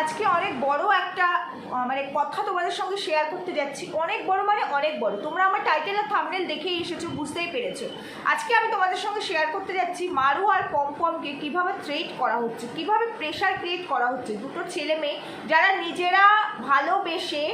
আজকে অনেক বড় একটা মানে কথা তোমাদের সঙ্গে শেয়ার করতে যাচ্ছি। অনেক বড় মানে অনেক বড়। তোমরা আমার টাইটেল আর থামনেল দেখেই এসেছ, বুঝতেই পেরেছ। আজকে আমি তোমাদের সঙ্গে শেয়ার করতে যাচ্ছি মারু আর পমপমকে কীভাবে থ্রেট করা হচ্ছে, কীভাবে প্রেশার ক্রিয়েট করা হচ্ছে। দুটো ছেলে মেয়ে যারা নিজেরা ভালোবেসে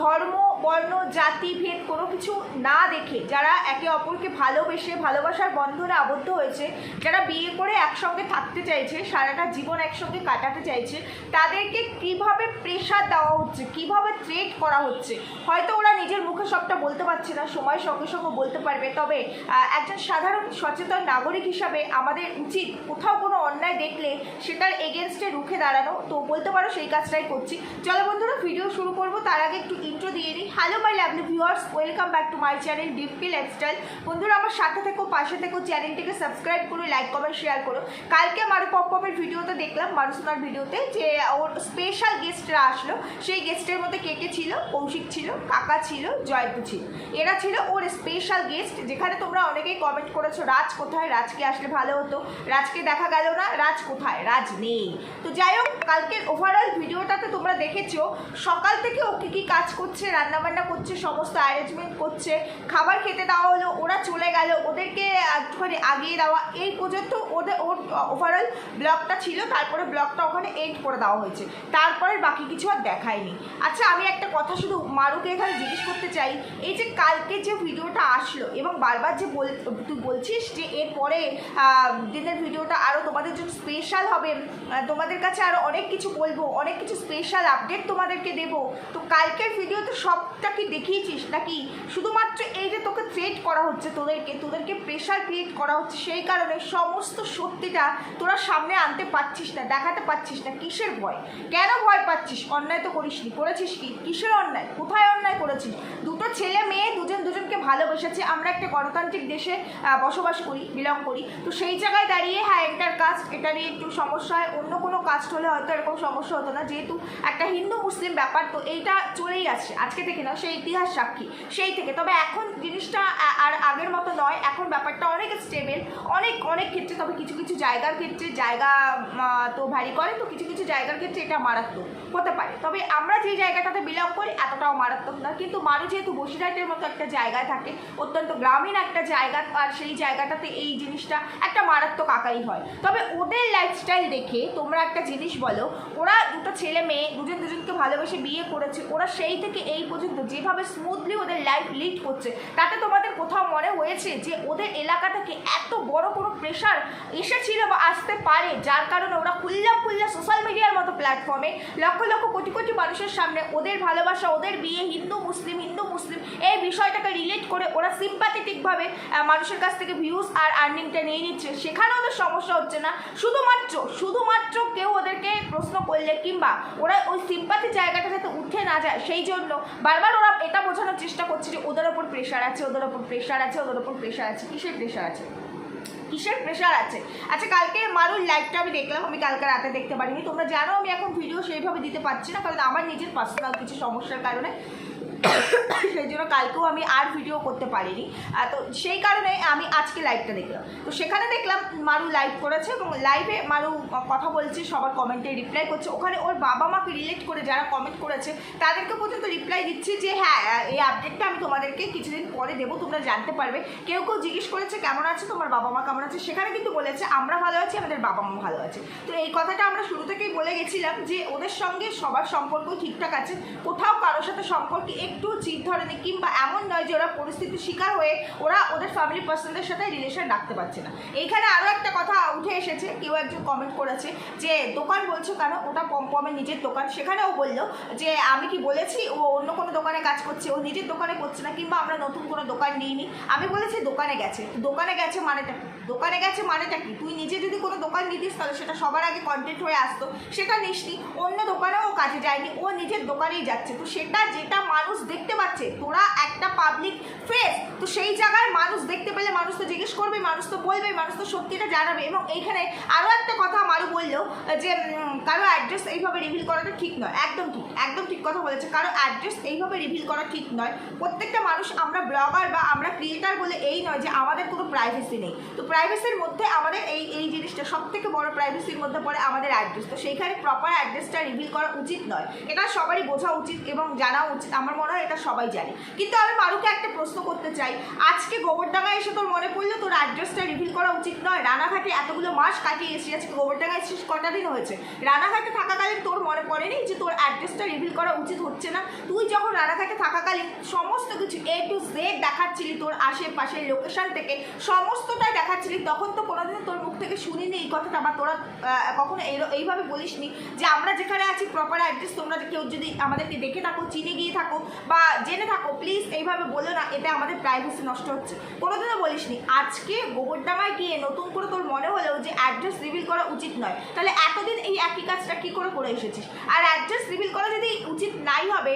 ধর্ম বর্ণ, জাতি, ভেদ কোনো কিছু না দেখে যারা একে অপরকে ভালোবেসে, ভালোবাসার বন্ধনে আবদ্ধ হয়েছে, যারা বিয়ে করে একসঙ্গে থাকতে চাইছে, সারাটা জীবন একসঙ্গে কাটাতে চাইছে, তাদেরকে কীভাবে প্রেশার দেওয়া হচ্ছে, কীভাবে ট্রেড করা হচ্ছে? হয়তো ওরা নিজের মুখে সবটা বলতে পারছে না, সময় সঙ্গে সঙ্গে বলতে পারবে। তবে একজন সাধারণ সচেতন নাগরিক হিসাবে আমাদের উচিত কোথাও কোনো অন্যায় দেখলে সেটার এগেনস্টে রুখে দাঁড়ানো। তো বলতে পারো সেই কাজটাই করছি। চলো বন্ধুরা ভিডিও শুরু করব। তার আগে একটু ইন্ট্রো দিয়ে দিই hello my lovely viewers welcome back to my channel DP lifestyle বন্ধুরা, আমার সাথে থেকো, পাশে থেকো চ্যানেলটিকে সাবস্ক্রাইব করো লাইক কমেন্ট শেয়ার করো। কালকে মারু পপের ভিডিওতে দেখলাম মারুসোনার ভিডিওতে, যে ওর স্পেশাল গেস্টরা আসলো। সেই গেস্টের মধ্যে কে কে ছিল? কৌশিক ছিল, কাকা ছিল জয়পু ছিল। এরা ছিল ওর স্পেশাল গেস্ট যেখানে তোমরা অনেকেই কমেন্ট করেছ, রাজ কোথায়? রাজকে আসলে ভালো হতো। রাজকে দেখা গেল না, রাজ কোথায়? রাজ নেই। তো যাই হোক, কালকের ওভারঅল ভিডিওটাতে তোমরা দেখেছ, সকাল থেকে ও কী কী কাজ করছে, রান্নাবান্না করছে, সমস্ত অ্যারেঞ্জমেন্ট করছে, খাবার খেতে দেওয়া হলো, ওরা চলে গেল, ওদেরকে একটুখানি আগিয়ে দেওয়া, এই পর্যন্ত ওদের, ওর ওভারঅল ব্লগটা ছিল, তারপরে ব্লগটা ওখানে এন্ড করে দেওয়া হয়েছে। তারপরে বাকি কিছু আর দেখায়নি। আচ্ছা আমি একটা কথা শুধু মারুকে এখানে জিজ্ঞেস করতে চাই, এই যে কালকে যে ভিডিওটা আসলো এবং বারবার যে বল, তুই বলছিস যে এরপরে দিনের ভিডিওটা আরও তোমাদের জন্য স্পেশাল হবে তোমাদের কাছে আরও অনেক কিছু বলব, অনেক কিছু স্পেশাল আপডেট তোমাদেরকে দেবো। তো কালকের ভিডিওতে সবটা কি দেখিয়েছিস নাকি? শুধুমাত্র এই যে তোকে থ্রেট করা হচ্ছে তোদেরকে তোদেরকে প্রেশার ক্রিয়েট করা হচ্ছে, সেই কারণে সমস্ত সত্যিটা তোরা সামনে আনতে পারছিস না, দেখাতে পারছিস না, কিসের ভয়? কেন ভয় পাচ্ছিস? অন্যায় তো করিসনি, করেছিস কি? কিসের অন্যায়? কোথায় অন্যায় করেছিস? দুটো ছেলে মেয়ে দুজন দুজনকে ভালোবেসেছে। আমরা একটা গণতান্ত্রিক দেশে বসবাস করি বিলং করি। তো সেই জায়গায় দাঁড়িয়ে হ্যাঁ এন্টার কাস্ট এটা নিয়ে একটু সমস্যা হয়। অন্য কোনো কাস্ট হলে হয়তো এরকম সমস্যা হতো না। যেহেতু একটা হিন্দু, মুসলিম ব্যাপার, তো এইটা চলেই আসছে। আজকে থেকে না, সেই ইতিহাস সাক্ষী। সেই থেকে। তবে এখন জিনিসটা আর আগের মতো নয়। এখন ব্যাপারটা অনেক স্টেবল অনেক অনেক ক্ষেত্রে তবে কিছু কিছু জায়গার ক্ষেত্রে জায়গা তো ভ্যারি করে। তো কিছু কিছু জায়গার ক্ষেত্রে এটা মারাত্মক হতে পারে। তবে আমরা যে জায়গাটাতে বিলং করি, এতটাও মারাত্মক না। কিন্তু মারু যেহেতু বসিরহাটের মতো একটা জায়গায় থাকে, অত্যন্ত গ্রামীণ একটা জায়গা, আর সেই জায়গাটাতে এই জিনিসটা একটা মারাত্মক আকারই হয়। তবে ওদের লাইফস্টাইল দেখে তোমরা একটা জিনিস বলো, ওরা দুটো ছেলে মেয়ে, দুজন দুজনকে ভালোবেসে বিয়ে করেছে, ওরা সেই থেকে এই পর্যন্ত যেভাবে স্মুথলি ওদের লাইফ লিড করছে, তাতে তোমাদের কোথাও মনে হয়েছে যে ওদের এলাকা থেকে এত বড় কোনো প্রেশার এসেছিল বা আসতে পারে, যার কারণে ওরা খুল্লা খুল্লা সোশ্যাল মিডিয়ার মতো প্ল্যাটফর্মে লক্ষ লক্ষ কোটি কোটি মানুষের সামনে ওদের ভালোবাসা, ওদের বিয়ে, হিন্দু, মুসলিম হিন্দু, মুসলিম, এই বিষয়টাকে রিলেট করে ওরা সিম্পাথেটিকভাবে মানুষের কাছ থেকে ভিউজ আর আর্নিংটা নিয়ে নিচ্ছে। সেখানে ওদের সমস্যা হচ্ছে না। শুধুমাত্র শুধুমাত্র কেউ ওদেরকে প্রশ্ন করলে কিংবা ওরা ওই সিম্পাথি জায়গাটা যাতে উঠে না যায়, সেই জন্য বারবার ওরা এটা বোঝানোর চেষ্টা করছে যে ওদের ওপর প্রেশার আছে, ওদের ওপর প্রেশার আছে, ওদের ওপর প্রেশার আছে, কিসের প্রেশার আছে? কিসের প্রেশার আছে। আচ্ছা কালকে মারুর লাইভটা আমি দেখলাম, আমি কালকে রাতে দেখতে পারিনি। তোমরা জানো আমি এখন ভিডিও সেইভাবে দিতে পারছি না, কারণ আমার নিজের পার্সোনাল কিছু সমস্যার কারণে সেই জন্য কালকেও আমি আর ভিডিও করতে পারিনি। তো সেই কারণে আমি আজকে লাইভটা দেখলাম। তো সেখানে দেখলাম মারু লাইভ করেছে এবং লাইভে মারু কথা বলছে, সবার কমেন্টে রিপ্লাই করছে। ওখানে ওর বাবা মাকে রিলেট করে যারা কমেন্ট করেছে, তাদেরকে পর্যন্ত রিপ্লাই দিচ্ছি যে হ্যাঁ এই আপডেটটা আমি তোমাদেরকে কিছুদিন পরে দেবো, তোমরা জানতে পারবে। কেউ কেউ জিজ্ঞেস করেছে, কেমন আছে? তোমার বাবা মা কেমন আছে? সেখানে কিন্তু বলেছে, আমরা ভালো আছি, আমাদের বাবা মা ভালো আছে। তো এই কথাটা আমরা শুরু থেকেই বলে গেছিলাম যে, ওদের সঙ্গে সবার সম্পর্ক ঠিকঠাক আছে। কোথাও কারোর সাথে সম্পর্কে একটু চিট ধরেনি কিংবা এমন নয় যে ওরা পরিস্থিতির শিকার হয়ে ওরা ওদের ফ্যামিলি পার্সনদের সাথে রিলেশন রাখতে পারছে না। এইখানে আরও একটা কথা উঠে এসেছে, কেউ একজন কমেন্ট করেছে যে, দোকান বলছো কেন? ওটা পমপমের নিজের দোকান। সেখানেও বলল যে, আমি কি বলেছি? ও অন্য কোনো দোকানে কাজ করছে, ও নিজের দোকানে করছে না, কিংবা আমরা নতুন কোনো দোকান নিইনি। আমি বলেছি, দোকানে গেছে। দোকানে গেছে মানেটা দোকানে গেছে মানেটা কি? তুই নিজে যদি কোনো দোকান নিতিস, তাহলে সেটা সবার আগে কন্টেন্ট হয়ে আসতো। সেটা নিসনি অন্য দোকানেও কাজে যায়নি, ও নিজের দোকানেই যাচ্ছে। তো সেটা যেটা মানুষ দেখতে পাচ্ছে। তোরা একটা পাবলিক ফেস তো সেই জায়গায় মানুষ দেখতে পেলে মানুষ তো জিজ্ঞেস করবে, মানুষ তো বলবে, মানুষ তো সত্যিটা জানাবে। এবং এইখানে আরও একটা কথা মারু বলল যে কারও অ্যাড্রেস এইভাবে রিভিল করাটা ঠিক নয়। একদম ঠিক একদম ঠিক কথা বলেছে। কারও অ্যাড্রেস এইভাবে রিভিল করা ঠিক নয়। প্রত্যেকটা মানুষ আমরা ব্লগার বা আমরা ক্রিয়েটার বলে এই নয় যে আমাদের কোনো প্রাইভেসি নেই। তো প্রাইভেসির মধ্যে আমাদের এই এই জিনিসটা সব থেকে বড় প্রাইভেসির মধ্যে পড়ে আমাদের অ্যাড্রেস তো সেইখানে প্রপার অ্যাড্রেসটা রিভিল করা উচিত নয়। এটা সবারই বোঝা উচিত এবং জানা উচিত। আমার মনে হয় এটা সবাই জানে। কিন্তু আমি মারুকে একটা প্রশ্ন করতে চাই। আজকে গোবরডাঙ্গায় এসে তোর মনে পড়ল তোর অ্যাড্রেসটা রিভিল করা উচিত নয়? রানাঘাটে এতগুলো মাস কাটিয়ে এসেছি, আজকে গোবরডাঙ্গায় এসেছিস, কটা দিন হয়েছে? রানাঘাটে থাকাকালীন তোর মনে পড়েনি যে তোর অ্যাড্রেসটা রিভিল করা উচিত হচ্ছে না? তুই যখন রানাঘাটে থাকাকালীন সমস্ত কিছু এ টু জেড দেখাচ্ছিলি তোর আশেপাশের লোকেশন থেকে, সমস্তটাই দেখাচ্ছিলি, তখন তো কোনোদিনও তোর মুখ থেকে শুনিনি এই কথাটা বা তোরা কখনো এই- এইভাবে বলিসনি যে আমরা যেখানে আছি প্রপার অ্যাড্রেস তোমরা কেউ যদি আমাদেরকে দেখে থাকো, চিনে গিয়ে থাকো বা জেনে থাকো প্লিজ এইভাবে বলো না, এতে আমাদের প্রাইভেসি নষ্ট হচ্ছে। কোনোদিনও বলিসনি। আজকে গোবরডাঙ্গায় গিয়ে নতুন করে তোর মনে হলো যে অ্যাড্রেস রিভিল করা উচিত নয়। তাহলে এতদিন এই একই কাজটা কি করে করে এসেছিস? আর অ্যাড্রেস রিভিল করা যদি উচিত নাই হবে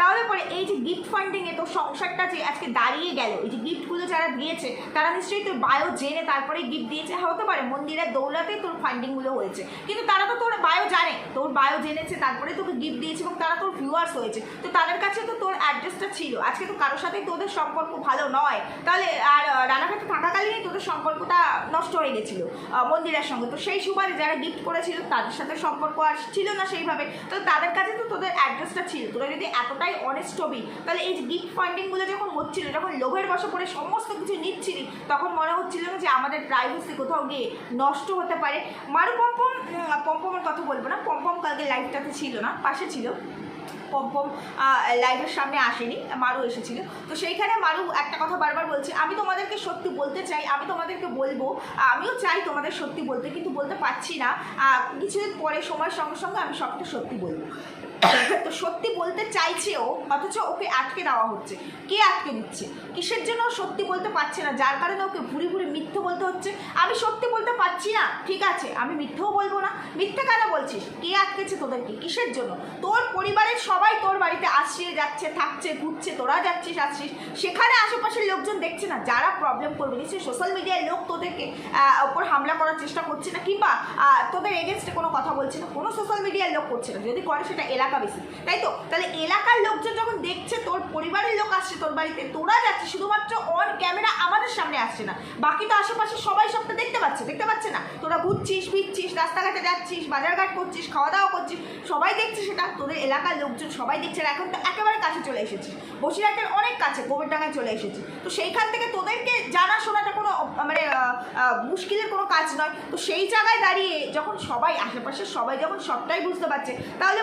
তাহলে পরে এই যে গিফট ফান্ডিং এ তোর সংসারটা যে আজকে দাঁড়িয়ে গেল এই যে গিফটগুলো যারা দিয়েছে তারা নিশ্চয়ই তোর বায়ো জেনে তারপরে গিফট দিয়েছে। হ্যাঁ, হতে পারে মন্দিরের দৌলাতে তোর ফান্ডিংগুলো হয়েছে। কিন্তু তারা তো তোর বায়ো জানে তোর বায়ো জেনেছে তারপরে তোকে গিফট দিয়েছে এবং তারা তোর ভিউয়ার্স হয়েছে। তো তাদের কাছে তো তোর অ্যাড্রেসটা ছিল। আজকে তো কারোর সাথেই তোদের সম্পর্ক ভালো নয়। তাহলে আর রানাঘাটে থাকাকালীনই তোদের সম্পর্কটা নষ্ট হয়ে গেছিল মন্দিরের সঙ্গে। তো সেই সুবাদে যারা গিফট করেছিল তাদের সাথে সম্পর্ক আর ছিল না সেইভাবে। তো তাদের কাছে তো তোদের অ্যাড্রেসটা ছিল। তোরা যদি এতটাই অনেস্ট হবি, তাহলে এই গিফট ফান্ডিংগুলো যখন হচ্ছিল, যখন লোভের বসে পড়ে সমস্ত কিছু নিচ্ছিলি, তখন মনে হচ্ছিল না যে আমাদের প্রাইভেসি কোথাও গিয়ে নষ্ট হতে পারে। মারু পম্পম পম্পমের কথা বলব না, পম্পম কালকে লাইফটাতে ছিল না, পাশে ছিল। পম্পম লাইভের সামনে আসেনি, মারু এসেছিল। তো সেইখানে মারু একটা কথা বারবার বলছে, আমি তোমাদেরকে সত্যি বলতে চাই, আমি তোমাদেরকে বলব, আমিও চাই তোমাদের সত্যি বলতে, কিন্তু বলতে পারছি না। কিছুদিন পরে, সময়ের সঙ্গে সঙ্গে আমি সবটা সত্যি বলব। তো সত্যি বলতে চাইছেও, অথচ ওকে আটকে দেওয়া হচ্ছে। কে আটকে দিচ্ছে? কিসের জন্য ও সত্যি বলতে পারছে না? যার কারণে ওকে ভুরি ভুরি মিথ্যে বলতে হচ্ছে। আমি সত্যি বলতে পারছি না। ঠিক আছে, আমি মিথ্যেও বলব না। মিথ্যে কেন বলছিস? কে আটকেছে তোদেরকে? কিসের জন্য? তোর পরিবারের সবাই তোর বাড়িতে আসছে, যাচ্ছে, থাকছে, ঘুরছে, তোরা যাচ্ছিস, আসছিস। সেখানে আশেপাশের লোকজন দেখছে না। যারা প্রবলেম করবে, নিশ্চয়ই সোশ্যাল মিডিয়ায় লোক তোদেরকে ওপর হামলা করার চেষ্টা করছে না, কিংবা তোদের এগেনস্টে কোনো কথা বলছে না, কোনো সোশ্যাল মিডিয়ার লোক করছে না। যদি করে সেটা এলাকা বেশি। তাই তো? তাহলে এলাকার লোকজন যখন দেখছে, তোর পরিবারের লোক আসছে তোর বাড়িতে, তোরা যাচ্ছে শুধুমাত্র অন ক্যামেরা আমাদের সামনে আসছে না। বাকি তো আশেপাশে সবাই সবটা দেখতে পাচ্ছে দেখতে পাচ্ছে না। তোরা ঘুরছিস, ফিরছিস, রাস্তাঘাটে যাচ্ছিস, বাজারঘাট করছিস খাওয়া দাওয়া করছিস, সবাই দেখছে সেটা। তোদের এলাকার লোকজন সবাই দেখছে আর এখন তো একেবারে কাছে চলে এসেছিস। বসিরহাটের অনেক কাছে, গোবরডাঙ্গায় চলে এসেছি তো সেইখান থেকে তোদেরকে জানা শোনাটা কোনো মানে মুশকিলের কোনো কাজ নয়। তো সেই জায়গায় দাঁড়িয়ে যখন সবাই, আশেপাশের সবাই যখন সবটাই বুঝতে পারছে, তাহলে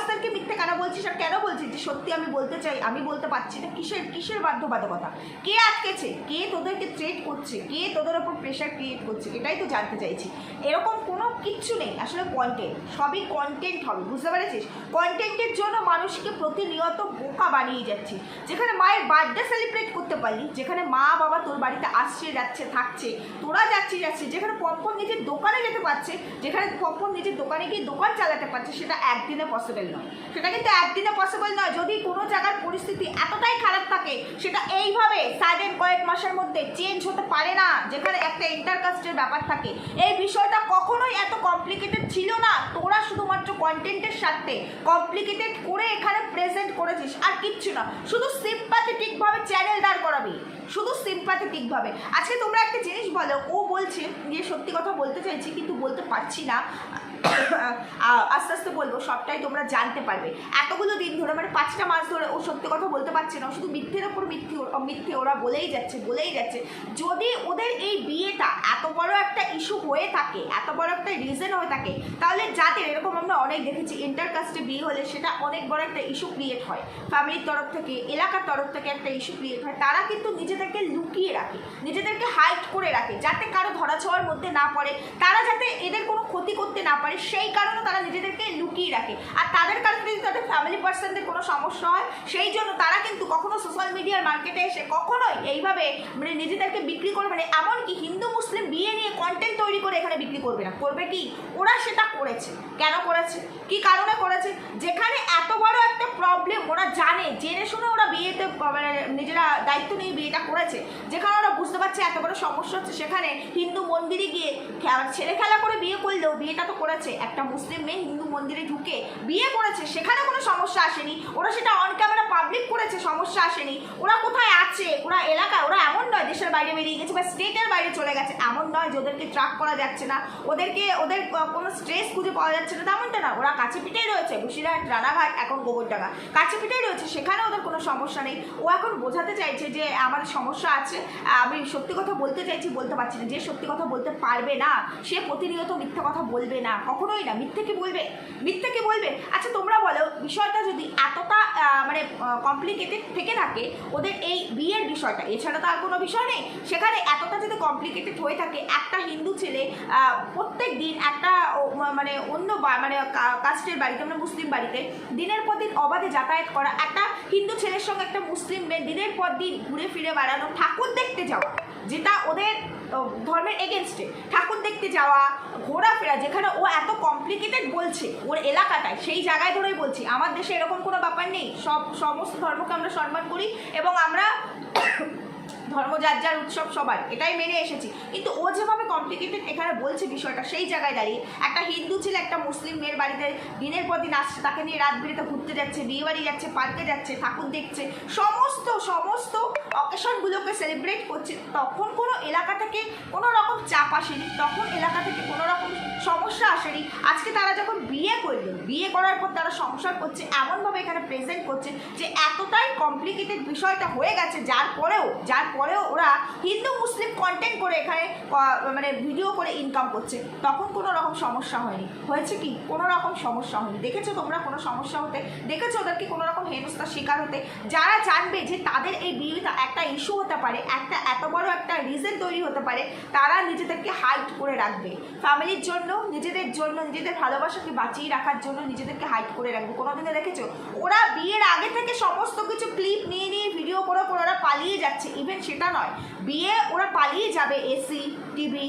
ভিউয়ার্সদেরকে মিথ্যে কেন বলছিস আর কেন বলছিস? যে সত্যি আমি বলতে চাই, আমি বলতে পারছি না। কিসের কিসের বাধ্যবাধকতা? কে আটকেছে? কে তোদেরকে ট্রেড করছে? কে তোদের ওপর প্রেশার ক্রিয়েট করছে? এটাই তো জানতে চাইছি। এরকম কোনো কিচ্ছু নেই আসলে কন্টেন্ট সবই কন্টেন্ট হবে, বুঝতে পেরেছিস? কন্টেন্টের জন্য মানুষকে প্রতিনিয়ত বোকা বানিয়ে যাচ্ছে। যেখানে মায়ের বার্থডে সেলিব্রেট করতে পারলি, যেখানে মা বাবা তোর বাড়িতে আসছে, যাচ্ছে, থাকছে, তোরা যাচ্ছে যাচ্ছে, যেখানে পম্পন নিজের দোকানে যেতে পারছে, যেখানে পম্পন নিজের দোকানে গিয়ে দোকান চালাতে পারছে, সেটা একদিনে পসিবল সেটা কিন্তু একদিনে পসিবল নয়। যদি কোনো জায়গার পরিস্থিতি এতটাই খারাপ থাকে, সেটা এইভাবে সাডেন কয়েক মাসের মধ্যে চেঞ্জ হতে পারে না, যেখানে একটা ইন্টারকাস্টের ব্যাপার থাকে। এই বিষয়টা কখনোই এত কমপ্লিকেটেড ছিল না। তোরা শুধুমাত্র কন্টেন্টের সাথে কমপ্লিকেটেড করে এখানে প্রেজেন্ট করেছিস, আর কিচ্ছু না। শুধু সিম্পাথেটিকভাবে চ্যানেল দাঁড় করাবি। শুধু সিম্পাথেটিকভাবে আজকে তোমরা একটা জিনিস বলো, ও বলছে যে সত্যি কথা বলতে চাইছি, কিন্তু বলতে পারছি না। আস্তে আস্তে বলব, সবটাই তোমরা জানতে পারবে। এতগুলো দিন ধরে মানে পাঁচটা মাস ধরে ও সত্যি কথা বলতে পারছে না শুধু মিথ্যের ওপর মিথ্যে মিথ্যে ওরা বলেই যাচ্ছে বলেই যাচ্ছে। যদি ওদের এই বিয়েটা এত বড় একটা ইস্যু হয়ে থাকে, এত বড় একটা রিজন হয়ে থাকে, তাহলে যাদের, এরকম আমরা অনেক দেখেছি ইন্টারকাস্টে বিয়ে হলে সেটা অনেক বড় একটা ইস্যু ক্রিয়েট হয়। ফ্যামিলির তরফ থেকে, এলাকার তরফ থেকে একটা ইস্যু ক্রিয়েট হয়। তারা কিন্তু নিজেদেরকে লুকিয়ে রাখে, নিজেদেরকে হাইট করে রাখে, যাতে কারও ধরাছোঁয়ার মধ্যে না পড়ে। তারা যাতে এদের কোনো ক্ষতি করতে না পারে সেই কারণে তারা নিজেদেরকে লুকিয়ে রাখে। আর তাদের কারণে যদি তাদের ফ্যামিলি পার্সনদের কোনো সমস্যা হয়, সেই জন্য তারা কিন্তু কখনো সোশ্যাল মিডিয়ার মার্কেটে এসে কখনোই এইভাবে মানে নিজেদেরকে বিক্রি করবে না। এমনকি হিন্দু, মুসলিম বিয়ে নিয়ে কন্টেন্ট তৈরি করে এখানে বিক্রি করবে না। করবে কি? ওরা সেটা করেছে। কেন করেছে? কি কারণে করেছে? যেখানে এত বড় একটা প্রবলেম ওরা জানে, জেনে শুনে ওরা বিয়েতে মানে নিজেরা দায়িত্ব নিয়ে বিয়েটা করেছে, যেখানে ওরা বুঝতে পারছে এত বড় সমস্যা হচ্ছে। সেখানে হিন্দু মন্দিরে গিয়ে ছেলে খেলা করে বিয়ে করলেও বিয়েটা তো করেছে। একটা মুসলিম মেয়ে হিন্দু মন্দিরে ঢুকে বিয়ে করেছে, সেখানে কোনো সমস্যা আসেনি। ওরা সেটা অন ক্যামেরা পাবলিক করেছে, সমস্যা আসেনি। ওরা কোথায় আছে? ওরা এলাকায়, ওরা এমন নয়, দেশের বাইরে বেরিয়ে গেছে বা স্টেটের বাইরে চলে গেছে। এমন নয় যে ওদেরকে ট্রাক করা যাচ্ছে না। ওদেরকে, ওদের কোনো স্ট্রেস খুঁজে পাওয়া যাচ্ছে না, তেমনটা না। ওরা কাছে পিঠেই রয়েছে, বসিরহাট, রানাঘাট, এখন গোবরডাঙ্গা। কাছে পিঠেই রয়েছে, সেখানে ওদের কোনো সমস্যা নেই। ও এখন বোঝাতে চাইছে যে আমার সমস্যা আছে, আমি সত্যি কথা বলতে চাইছি, বলতে পারছি না। যে সত্যি কথা বলতে পারবে না, সে প্রতিনিয়ত মিথ্যা কথা বলবে না। কখনোই না মিথ্যে কি বলবে মিথ্যে কি বলবে। আচ্ছা তোমরা বলো, বিষয়টা যদি এতটা মানে কমপ্লিকেটেড থেকে থাকে, ওদের এই বিয়ের বিষয়টা, এছাড়া তো আর কোনো বিষয় নেই। সেখানে এতটা যদি কমপ্লিকেটেড হয়ে থাকে, একটা হিন্দু ছেলে প্রত্যেক দিন একটা মানে অন্য মানে কাস্টের বাড়িতে মানে মুসলিম বাড়িতে, দিনের পর দিন অবাধে যাতায়াত করা, একটা হিন্দু ছেলের সঙ্গে একটা মুসলিম মেয়ে দিনের পর দিন ঘুরে ফিরে বেড়ানো, ঠাকুর দেখতে যাওয়া, যেটা ওদের ধর্মের এগেনস্টে ঠাকুর দেখতে যাওয়া, ঘোরাফেরা, যেখানে ও এত কমপ্লিকেটেড বলছে, ওর এলাকাটায়, সেই জায়গায় ধরেই বলছি। আমার দেশে এরকম কোনো ব্যাপার নেই। সব, সমস্ত ধর্মকে আমরা সম্মান করি এবং আমরা ধর্ম যার যার উৎসব সবার, এটাই মেনে এসেছি। কিন্তু ও যেভাবে কমপ্লিকেটেড এখানে বলছে বিষয়টা, সেই জায়গায় দাঁড়িয়ে একটা হিন্দু ছেলে একটা মুসলিম মেয়ের বাড়িতে দিনের পর দিন আসছে, তাকে নিয়ে রাত বিরেতে ঘুরতে যাচ্ছে বিয়ে বাড়ি যাচ্ছে, পার্কে যাচ্ছে, ঠাকুর দেখছে, সমস্ত সমস্ত অকেশনগুলোকে সেলিব্রেট করছে। তখন কোনো এলাকা থেকে কোনো রকম চাপ আসেনি, তখন এলাকা থেকে কোনো রকম সমস্যা আসেনি। আজকে তারা যখন বিয়ে করল, বিয়ে করার পর তারা সংসার করছে, এমনভাবে এখানে প্রেজেন্ট করছে যে এতটাই কমপ্লিকেটেড বিষয়টা হয়ে গেছে, যার পরেও, যার পরেও ওরা হিন্দু, মুসলিম কন্টেন্ট করে এখানে মানে ভিডিও করে ইনকাম করছে। তখন কোনো রকম সমস্যা হয়নি। হয়েছে কি? কোনো রকম সমস্যা হয়নি। দেখেছ তোমরা কোনো সমস্যা হতে? দেখেছ ওদেরকে কোনো রকম হেনস্থার শিকার হতে? যারা জানবে যে তাদের এই বিয়েটা একটা ইস্যু হতে পারে, একটা এত বড় একটা রিজন তৈরি হতে পারে, তারা নিজেদেরকে হাইট করে রাখবে। ফ্যামিলির জন্য, নিজেদের জন্য, নিজেদের ভালোবাসাকে বাঁচিয়ে রাখার জন্য নিজেদেরকে হাইট করে রাখবে। কোনোদিনে দেখেছ? ওরা বিয়ের আগে থেকে সমস্ত কিছু ক্লিপ নিয়ে নিয়ে ভিডিও করে করে ওরা পালিয়ে যাচ্ছে। ইভেন সেটা নয়। বিয়ে ওরা পালিয়ে যাবে এসি টিভি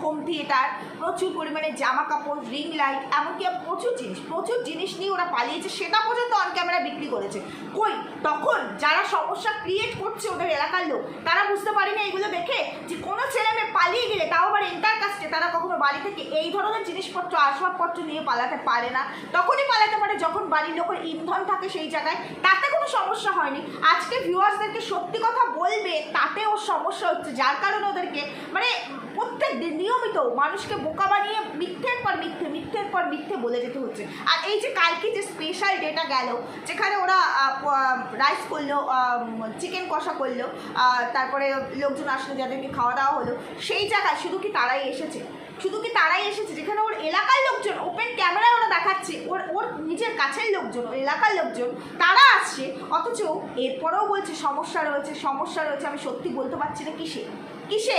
হোম থিয়েটার প্রচুর পরিমাণে জামা কাপড় রিং লাইট এমনকি প্রচুর জিনিস প্রচুর জিনিস নিয়ে ওরা পালিয়েছে, সেটা পর্যন্ত অন ক্যামেরা বিক্রি করেছে। কই? তখন যারা সমস্যা ক্রিয়েট করছে ওদের এলাকার লোক, তারা বুঝতে পারেনি এগুলো দেখে যে কোনো ছেলে মেয়ে পালিয়ে গেলে তাও আবার ইন্টার কাস্টে তারা কখনো বাড়ি থেকে এই ধরনের জিনিসপত্র, আসবাবপত্র নিয়ে পালাতে পারে না। তখনই পালাতে পারে যখন বাড়ির লোকের ইন্ধন থাকে সেই জায়গায়। তাতে কোনো সমস্যা হয়নি। আজকে ভিউয়ার্সদেরকে সত্যি কথা বলবে, তাতে ওর সমস্যা হচ্ছে। যার কারণে ওদেরকে মানে প্রত্যেক দিন নিয়মিত মানুষকে বোকা বানিয়ে মিথ্যের পর মিথ্যে, মিথ্যের পর মিথ্যে বলে যেতে হচ্ছে। আর এই যে কালকে যে স্পেশাল ডেটা গেল, যেখানে ওরা রাইস করল চিকেন কষা করল তারপরে লোকজন আসলো যাদেরকে খাওয়া দাওয়া হলো, সেই জায়গায় শুধু কি তারাই এসেছে? শুধু কি তারাই এসেছে? যেখানে ওর এলাকার লোকজন ওপেন ক্যামেরায় ওরা দেখাচ্ছে, ওর ওর নিজের কাছের লোকজন, ওর এলাকার লোকজন, তারা আসছে, অথচ এরপরেও বলছে, সমস্যা রয়েছে সমস্যা রয়েছে, আমি সত্যি বলতে পারছি না কিসে? কিসে?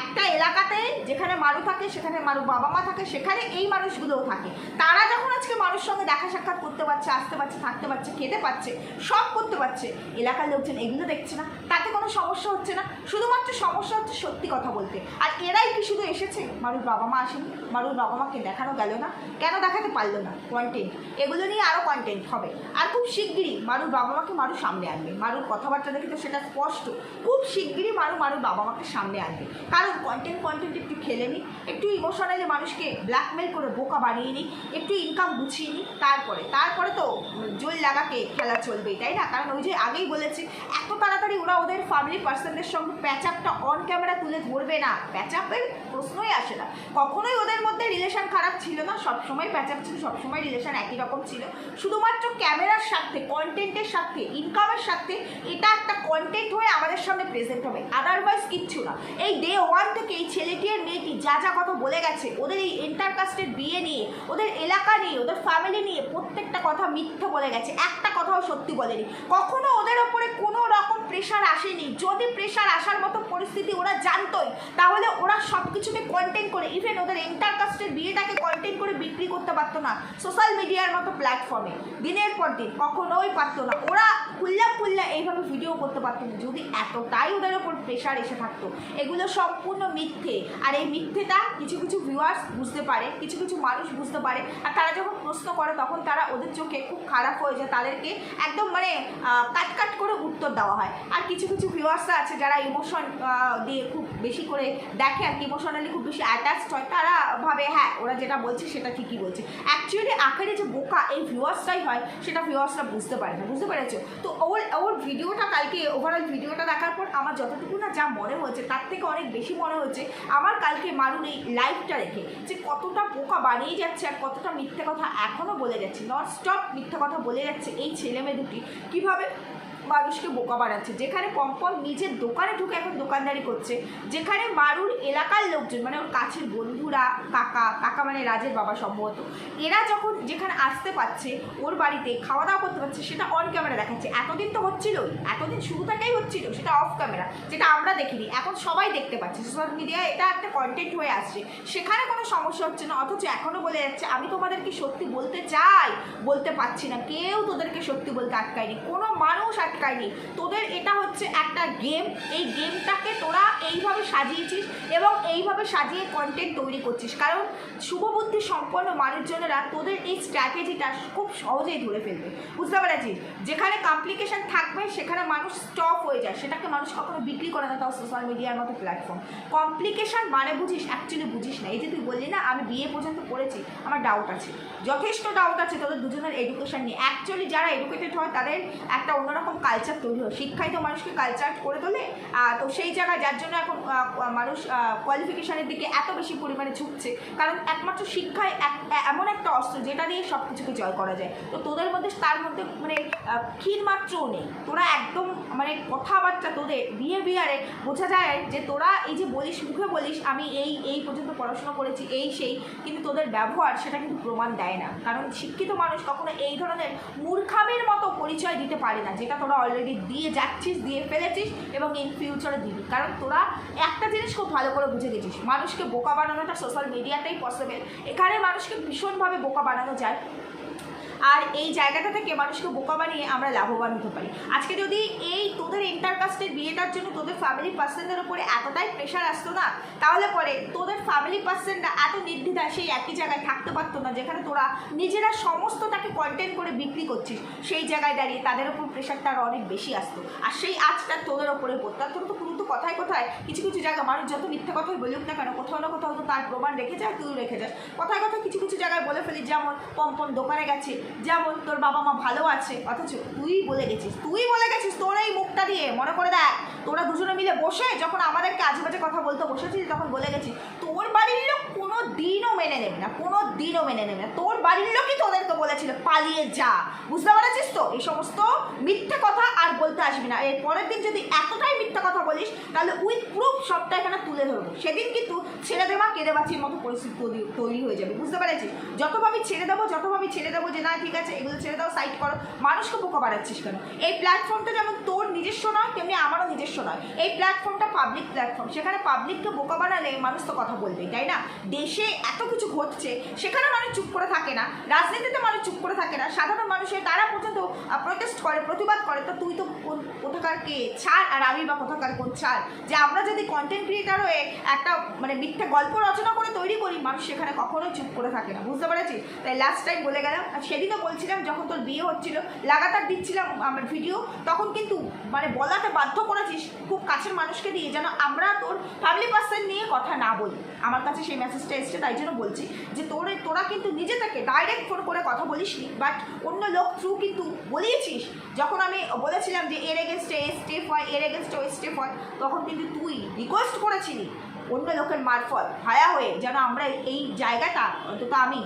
একটা এলাকাতে যেখানে মারু থাকে, সেখানে মারু বাবা মা থাকে, সেখানে এই মানুষগুলোও থাকে। তারা যখন আজকে মানুষ সঙ্গে দেখা সাক্ষাৎ করতে পারছে, আসতে পারছে, থাকতে পারছে, খেতে পারছে, সব করতে পারছে, এলাকার লোকজন এগুলো দেখছে না। তাতে কোনো সমস্যা হচ্ছে না। শুধুমাত্র সমস্যা হচ্ছে সত্যি কথা বলতে। আর এরাই কি শুধু এসেছে? মারুর বাবা মা আসেনি। মারুর বাবা মাকে দেখানো গেল না। কেন দেখাতে পারল না? কন্টেন্ট এগুলো নিয়ে আরও কন্টেন্ট হবে। আর খুব শিগগিরই মারুর বাবা মাকে মারু সামনে আনবে। মারুর কথাবার্তা দেখে তো সেটা স্পষ্ট। খুব শিগগিরই মারু মারুর বাবা মাকে সামনে আনবে কারণ কন্টেন্ট কন্টেন্ট একটু খেলে নিই একটু ইমোশনালি মানুষকে ব্ল্যাকমেল করে বোকা বানিয়ে নিই একটু ইনকাম গুছিয়ে নিই তারপরে তারপরে তো জোল লাগাকে খেলা চলবেই, তাই না? কারণ ওই যে আগেই বলেছি, এত তাড়াতাড়ি ওরা ওদের ফ্যামিলি পার্সনদের সঙ্গে প্যাচ আপটা অন ক্যামেরা তুলে ধরবে না। প্যাচ আপের প্রশ্নই আসে না। কখনোই ওদের মধ্যে রিলেশন খারাপ ছিল না, সবসময় প্যাচ আপ ছিল, সবসময় রিলেশন একই রকম ছিল। শুধুমাত্র ক্যামেরার সাথে কন্টেন্টের সাথে ইনকামের সাথে এটা একটা কন্টেন্ট হয়ে আমাদের সামনে প্রেজেন্ট হবে। আদারওয়াইজ কিচ্ছু না। এই ডে ওয়ান থেকে এই ছেলেটি আর মেয়েটি যা যা কথা বলে গেছে, ওদের এই ইন্টারকাস্টের বিয়ে নিয়ে, ওদের এলাকা নিয়ে, ওদের ফ্যামিলি নিয়ে প্রত্যেকটা কথা মিথ্যে বলে গেছে, একটা কথাও সত্যি বলেনি। কখনো ওদের ওপরে কোনো রকম প্রেশার আসেনি। যদি প্রেশার আসার মতো পরিস্থিতি ওরা জানতোই, তাহলে ওরা সব কিছুকে কন্টেন্ট করে ইভেন ওদের ইন্টারকাস্টের বিয়েটাকে কন্টেন্ট করে বিক্রি করতে পারতো না সোশ্যাল মিডিয়ার মতো প্ল্যাটফর্মে দিনের পর দিন কখনোই পারতো না। ওরা খুল্লা খুল্লা করতে পারতো না। যদি এতটাই ওদের ওপর প্রেশার এসে থাকতো, এগুলো সম্পূর্ণ মিথ্যে। আর এই মিথ্যেটা কিছু কিছু ভিউয়ার্স বুঝতে পারে, কিছু কিছু মানুষ বুঝতে পারে। আর তারা যখন প্রশ্ন করে, তখন তারা ওদের চোখে খুব খারাপ হয়ে যায়। তাদেরকে একদম মানে কাট কাট করে উত্তর দেওয়া হয়। আর কিছু কিছু ভিউয়ার্সরা আছে যারা ইমোশন দিয়ে খুব বেশি করে দেখে আর কি। ইমোশনালি খুব বেশি অ্যাটাচড হয়। তারা ভাবে হ্যাঁ ওরা যেটা বলছে সেটা ঠিকই বলছে। অ্যাকচুয়ালি আখেরে যে বোকা এই ভিউয়ার্সটাই হয়, সেটা ভিউয়ার্সরা বুঝতে পারে না। বুঝতে পেরেছ? তো ওর ওর ভিডিওটা কালকে ওভারঅল ভিডিওটা দেখার পর আমার যতটুকু না যা মনে হয়েছে, তার থেকে অনেক বেশি মনে হয়েছে। আমার কালকে মারুন এই লাইফটা রেখে যে কতটা বোকা বানিয়ে যাচ্ছে আর কতটা মিথ্যে কথা এখনও বলে যাচ্ছে নন স্টপ মিথ্যে কথা বলে যাচ্ছে এই ছেলেমেয়ে দুটি। কীভাবে মানুষকে বোকা বানাচ্ছে। যেখানে পম্পম নিজের দোকানে ঢুকে এখন দোকানদারি করছে। যেখানে মারুর এলাকার লোকজন মানে ওর কাছের বন্ধুরা, কাকা কাকা মানে রাজের বাবা সম্ভবত, এরা যখন যেখানে আসতে পারছে, ওর বাড়িতে খাওয়া দাওয়া করতে পারছে, সেটা অন ক্যামেরা দেখাচ্ছে। এতদিন তো হচ্ছিলই, এতদিন শুরু থেকেই হচ্ছিল, সেটা অফ ক্যামেরা যেটা আমরা দেখিনি। এখন সবাই দেখতে পাচ্ছে। সোশ্যাল মিডিয়ায় এটা একটা কন্টেন্ট হয়ে আসছে। সেখানে কোনো সমস্যা হচ্ছে না, অথচ এখনও বলে যাচ্ছে, আমি তোমাদেরকে সত্যি বলতে চাই, বলতে পারছি না, কেউ তোদেরকে সত্যি বলতে আটকায়নি। কোনো মানুষ আটকায়নি। তোদের এটা হচ্ছে একটা গেম এই গেমটাকে তোরা এইভাবে সাজিয়েছিস এবং এইভাবে সাজিয়ে কন্টেন্ট তৈরি করছিস। কারণ শুভবুদ্ধি সম্পন্ন মানুষজনেরা তোদের এই স্ট্র্যাটেজিটা খুব সহজেই ধরে ফেলবে। বুঝতে পেরেছিস? যেখানে কমপ্লিকেশন থাকবে, সেখানে মানুষ স্টপ হয়ে যায়। সেটাকে মানুষ কখনো বিক্রি করে না তাও সোশ্যাল মিডিয়ার মতো প্ল্যাটফর্ম কমপ্লিকেশান মানে বুঝিস অ্যাকচুয়ালি বুঝিস না। এই যে তুই বললি না, আমি বিয়ে পর্যন্ত পড়েছি আমার ডাউট আছে। যথেষ্ট ডাউট আছে তোদের দুজনের এডুকেশন নিয়ে। অ্যাকচুয়ালি যারা এডুকেটেড হয়, তাদের একটা অন্যরকম কালচার তৈরি হয়। শিক্ষাই তো মানুষকে কালচার করে তোলে তো সেই জায়গায় যার জন্য এখন মানুষ কোয়ালিফিকেশনের দিকে এত বেশি পরিমাণে ঝুঁকছে। কারণ একমাত্র শিক্ষায় এক- এমন একটা অস্ত্র যেটা দিয়ে সব কিছুকে জয় করা যায়। তো তোদের মধ্যে তার মধ্যে মানে আহ, ক্ষীর মাত্রও নেই। তোরা একদম মানে কথাবার্তা তোদের বিহেভিয়ারে বোঝা যায় যে তোরা এই যে বলিস মুখে বলিস আমি এই এই পর্যন্ত পড়াশোনা করেছি এই সেই কিন্তু তোদের ব্যবহার সেটা কিন্তু প্রমাণ দেয় না। কারণ শিক্ষিত মানুষ কখনো এই ধরনের মূর্খামের মতো পরিচয় দিতে পারে না যেটা তোরা অলরেডি দিয়ে যাচ্ছিস, দিয়ে ফেলেছিস এবং ইন ফিউচারে দিবি। কারণ তোরা একটা জিনিস খুব ভালো করে বুঝে গেছিস। মানুষকে বোকা বানানোটা সোশ্যাল মিডিয়াতেই পসিবল এখানে মানুষকে ভীষণভাবে বোকা বানানো যায়। আর এই জায়গাটা থেকে মানুষকে বোকা বানিয়ে আমরা লাভবান হতে পারি। আজকে যদি এই তোদের ইন্টারকাস্টের বিয়েটার জন্য তোদের ফ্যামিলি পার্সনদের উপরে এতটাই প্রেশার আসতো না, তাহলে পরে তোদের ফ্যামিলি পার্সনরা এত নির্দ্বিধায় সেই একই জায়গায় থাকতে পারতো না, যেখানে তোরা নিজেরা সমস্তটাকে কন্টেন্ট করে বিক্রি করছিস, সেই জায়গায় দাঁড়িয়ে তাদের উপর প্রেশারটা আরও অনেক বেশি আসতো। আর সেই আজটা তোদের ওপরে পড়তো। আর তোর তো কিন্তু কথায় কথায়, কিছু কিছু জায়গায় মানুষ যত মিথ্যে কথাই বলুক না কেন, কোথাও না কোথাও তো তার প্রমাণ রেখে যায় তুই রেখে যাস। কথায় কথায় কিছু কিছু জায়গায় বলে ফেলি যেমন পম্পম দোকানে গেছে যেমন তোর বাবা মা ভালো আছে, অথচ তুই বলে গেছিস, তুই বলে গেছিস তোর এই মুখটা দিয়ে, মনে করে দেখ। তোরা দুজনে মিলে বসে যখন আমাদেরকে আজে বাজে কথা বলতে বসেছিস তখন বলে গেছিস তোর বাড়ির লোক কোনো দিনও মেনে নেবে না কোনো দিনও মেনে নেবে না। তোর বাড়ির লোকই তোদেরকে বলেছিল, পালিয়ে যা। বুঝতে পারছিস তো? এই সমস্ত মিথ্যে কথা আর বলতে আসবি না। এর পরের দিন যদি এতটাই মিথ্যে কথা বলিস, তাহলে উইথ প্রুফ সবটা এখানে তুলে ধরবো। সেদিন কিন্তু ছেড়ে দেওয়া কেঁদে বাঁচির মতো পরিস্থিতি তৈরি- হয়ে যাবে। বুঝতে পেরেছিস? যতভাবে ছেড়ে দেবো যতভাবে ছেড়ে দেবো যে, না, ঠিক আছে, এগুলো ছেড়ে দাও সাইড করো। মানুষকে বোকা বাড়াচ্ছিস কেন? এই প্ল্যাটফর্মটা যেমন তোর নিজস্ব নয়, তেমনি আমারও নিজস্ব নয়। এই প্ল্যাটফর্মটা পাবলিক প্ল্যাটফর্ম সেখানে পাবলিককে বোকা বানালে মানুষ তো কথা বলবে তাই না? দেশে এত কিছু ঘটছে সেখানে মানুষ চুপ করে থাকে না, রাজনীতিতে মানুষ চুপ করে থাকে না, সাধারণ মানুষের তারা পর্যন্ত প্রোটেস্ট করে, প্রতিবাদ করে, তো তুই তো কোথাকার কে? ছাড়, আর আমি বা কোথাকার কোন ছাড়? যে আমরা যদি কন্টেন্ট ক্রিয়েটার হয়ে একটা মানে মিথ্যা গল্প রচনা করে তৈরি করি, মানুষ সেখানে কখনোই চুপ করে থাকে না, বুঝতে পেরেছিস? তাই লাস্ট টাইম বলে গেলাম, আর সেদিনও বলছিলাম, যখন তোর বিয়ে হচ্ছিল, লাগাতার দিচ্ছিলাম আমার ভিডিও তখন কিন্তু মানে বলাতে বাধ্য করেছিস, খুব কাছের মানুষকে দিয়ে, যেন আমরা তোর ফ্যামিলি পার্সন নিয়ে কথা না বলি। আমার কাছে সেই মেসেজটা এসছে, তাই জন্য বলছি যে তোর, তোরা কিন্তু নিজে থেকে ডাইরেক্ট ফোন করে কথা বলিস নি বাট অন্য লোক থ্রু কিন্তু বলিয়েছিস। যখন আমি বলেছিলাম যে এর এগেনস্টে এ স্টেপ হয়, এর এগেনস্টে ওই স্টেপ হয়, তখন কিন্তু তুই রিকোয়েস্ট করেছিলি। অন্য লোকের মারফত, ভায়া হয়ে যেন আমরা এই জায়গাটা, অন্তত আমি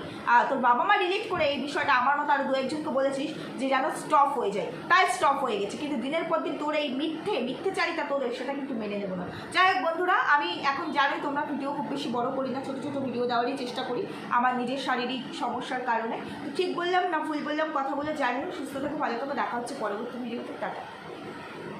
তোর বাবা মা রিলেট করে এই বিষয়টা আমার মতো আরও দু একজনকে বলেছিস যে যেন স্টপ হয়ে যায়। তাই স্টপ হয়ে গেছে। কিন্তু দিনের পর দিন তোর এই মিথ্যে, মিথ্যেচারিতা তোর সেটা কিন্তু মেনে নেব না। যাই হোক বন্ধুরা, আমি এখন জানি তোমরা ভিডিও খুব বেশি বড় করি না, ছোটো ছোটো ভিডিও দেওয়ারই চেষ্টা করি আমার নিজের শারীরিক সমস্যার কারণে। ঠিক বললাম না ভুল বললাম, কথা বলে জানিও। সুস্থ থেকে, ভালো করে দেখা হচ্ছে পরবর্তী ভিডিওতে। টাটা।